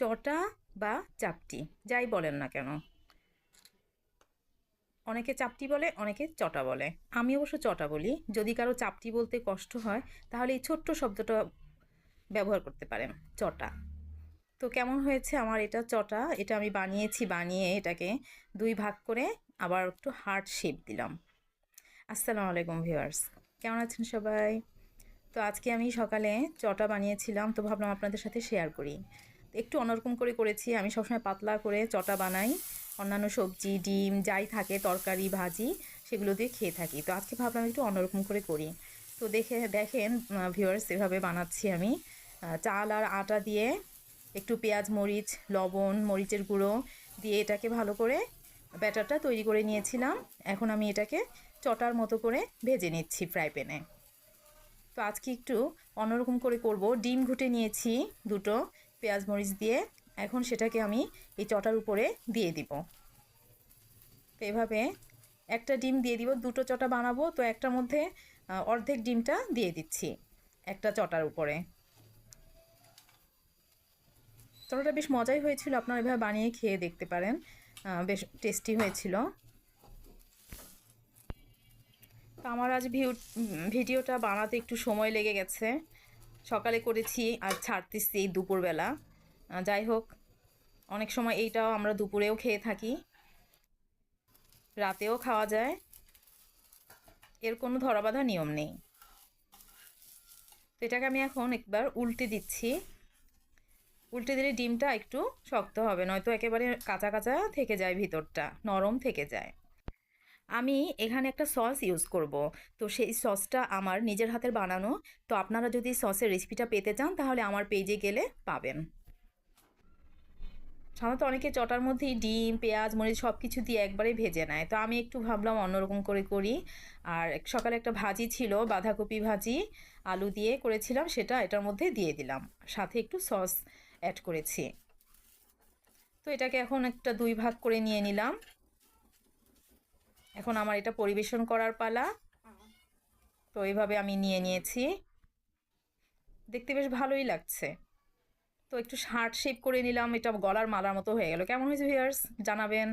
চটা বা চাপটি, যাই বলেন না কেন। অনেকে চাপটি বলে, অনেকে চটা বলে। আমি অবশ্য চটা বলি। যদি কারও চাপটি বলতে কষ্ট হয়, তাহলে এই ছোট্ট শব্দটা ব্যবহার করতে পারেন, চটা। তো কেমন হয়েছে আমার এটা চটা? এটা আমি বানিয়েছি, বানিয়ে এটাকে দুই ভাগ করে আবার একটু হার্ট শেপ দিলাম। আসসালামু আলাইকুম ভিউয়ার্স, কেমন আছেন সবাই? তো আজকে আমি সকালে চটা বানিয়েছিলাম, তো ভাবলাম আপনাদের সাথে শেয়ার করি। একটু অন্যরকম করে করেছি। আমি সবসময় পাতলা করে চটা বানাই। অন্যান্য সবজি, ডিম, যাই থাকে, তরকারি, ভাজি, সেগুলো দিয়ে খেয়ে থাকি। তো আজকে ভাবলাম একটু অন্যরকম করে করি। তো দেখে, দেখেন ভিউয়ার্স এভাবে বানাচ্ছি আমি। চাল আর আটা দিয়ে একটু পেঁয়াজ, মরিচ, লবণ, মরিচের গুঁড়ো দিয়ে এটাকে ভালো করে ব্যাটারটা তৈরি করে নিয়েছিলাম। এখন আমি এটাকে চটার মতো করে ভেজে নিচ্ছি ফ্রাই প্যানে। তো আজকে একটু অন্যরকম করে করব। ডিম ঘুটে নিয়েছি দুটো। পেঁয়াজ মরিচ দিয়ে এখন সেটাকে আমি এই চটার উপরে দিয়ে দিব। তো এভাবে একটা ডিম দিয়ে দিব, দুটো চটা বানাবো, তো একটার মধ্যে অর্ধেক ডিমটা দিয়ে দিচ্ছি একটা চটার উপরে। চটাটা বেশ মজাই হয়েছিল, আপনারা এভাবে বানিয়ে খেয়ে দেখতে পারেন। বেশ টেস্টি হয়েছিল। আমার আজ ভিউ ভিডিওটা বানাতে একটু সময় লেগে গেছে। সকালে করেছি আর ছাড়তেছি এই দুপুরবেলা। যাই হোক, অনেক সময় এইটাও আমরা দুপুরেও খেয়ে থাকি। রাতেও খাওয়া যায়। এর কোনো ধরাবাধা নিয়ম নেই। তো এটাকে আমি এখন একবার উল্টে দিচ্ছি। উল্টে দিলে ডিমটা একটু শক্ত হবে, নয়তো একেবারে কাঁচা কাঁচা থেকে যায় ভিতরটা, নরম থেকে যায়। আমি এখানে একটা সস ইউজ করব। তো সেই সসটা আমার নিজের হাতের বানানো। তো আপনারা যদি সসের রেসিপিটা পেতে চান, তাহলে আমার পেজে গেলে পাবেন। সাধারণত অনেকে চটার মধ্যেই ডিম, পেঁয়াজ, মরিচ সব কিছু দিয়ে একবারে ভেজে নেয়। তো আমি একটু ভাবলাম অন্যরকম করে করি। আর সকালে একটা ভাজি ছিল, বাঁধাকপি ভাজি, আলু দিয়ে করেছিলাম সেটা, এটার মধ্যে দিয়ে দিলাম। সাথে একটু সস অ্যাড করেছি। তো এটাকে এখন একটা দুই ভাগ করে নিয়ে নিলাম। এখন আমার এটা পরিবেশন করার পালা। তো এইভাবে আমি নিয়ে নিয়েছি। দেখতে বেশ ভালোই লাগছে। তো একটু শার্ট শেপ করে নিলাম, এটা গলার মালার মতো হয়ে গেল। কেমন হয়েছে ভিয়ার্স জানাবেন।